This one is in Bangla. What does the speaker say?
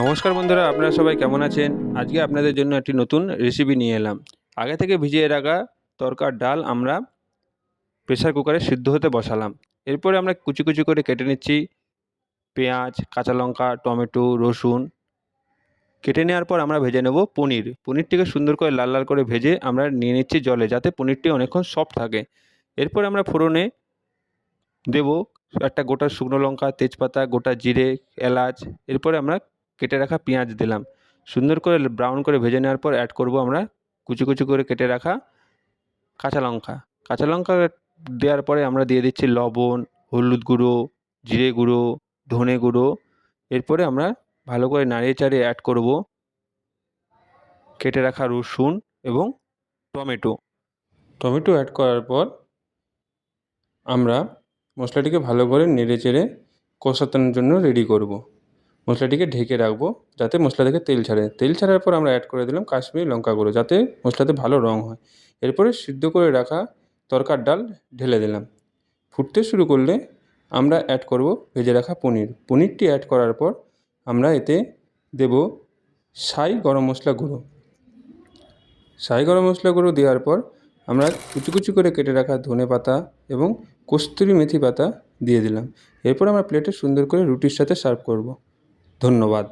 নমস্কার বন্ধুরা, আপনারা সবাই কেমন আছেন? আজকে আপনাদের জন্য একটি নতুন রেসিপি নিয়ে এলাম। আগে থেকে ভিজিয়ে রাখা তরকার ডাল আমরা প্রেসার কুকারে সিদ্ধ হতে বসালাম। এরপরে আমরা কুচি কুচি করে কেটে নিচ্ছি পেঁয়াজ, কাঁচা লঙ্কা, টমেটো, রসুন। কেটে নেওয়ার পর আমরা ভেজে নেব পনির। পনিরটিকে সুন্দর করে লাল লাল করে ভেজে আমরা নিয়ে নিচ্ছি জলে, যাতে পনিরটি অনেকক্ষণ সফট থাকে। এরপর আমরা ফোড়নে দেব একটা গোটা শুকনো লঙ্কা, তেজপাতা, গোটা জিরে, এলাচ। এরপরে আমরা কেটে রাখা পেঁয়াজ দিলাম। সুন্দর করে ব্রাউন করে ভেজে নেওয়ার পর অ্যাড করব আমরা কুচি কুচি করে কেটে রাখা কাঁচা লঙ্কা। কাঁচা লঙ্কা দেওয়ার পরে আমরা দিয়ে দিচ্ছি লবণ, হলুদ গুঁড়ো, জিরে গুঁড়ো, ধনে গুঁড়ো। এরপরে আমরা ভালো করে নাড়িয়ে চাড়িয়ে অ্যাড করব কেটে রাখা রসুন এবং টমেটো। টমেটো অ্যাড করার পর আমরা মশলাটিকে ভালো করে নেড়ে চেড়ে কষানোর জন্য রেডি করব। মশলাটিকে ঢেকে রাখব যাতে মশলা থেকে তেল ছাড়ে। তেল ছাড়ার পর আমরা অ্যাড করে দিলাম কাশ্মীরি লঙ্কা গুঁড়ো যাতে মশলাতে ভালো রঙ হয়। এরপরে সিদ্ধ করে রাখা তরকার ডাল ঢেলে দিলাম। ফুটতে শুরু করলে আমরা অ্যাড করব ভেজে রাখা পনির। পনিরটি অ্যাড করার পর আমরা এতে দেব সাই গরম মশলা গুঁড়ো। সাই গরম মশলা গুঁড়ো দেওয়ার পর আমরা কুচি কুচি করে কেটে রাখা ধনে পাতা এবং কস্তুরি মেথি পাতা দিয়ে দিলাম। এরপর আমরা প্লেটে সুন্দর করে রুটির সাথে সার্ভ করব। ধন্যবাদ।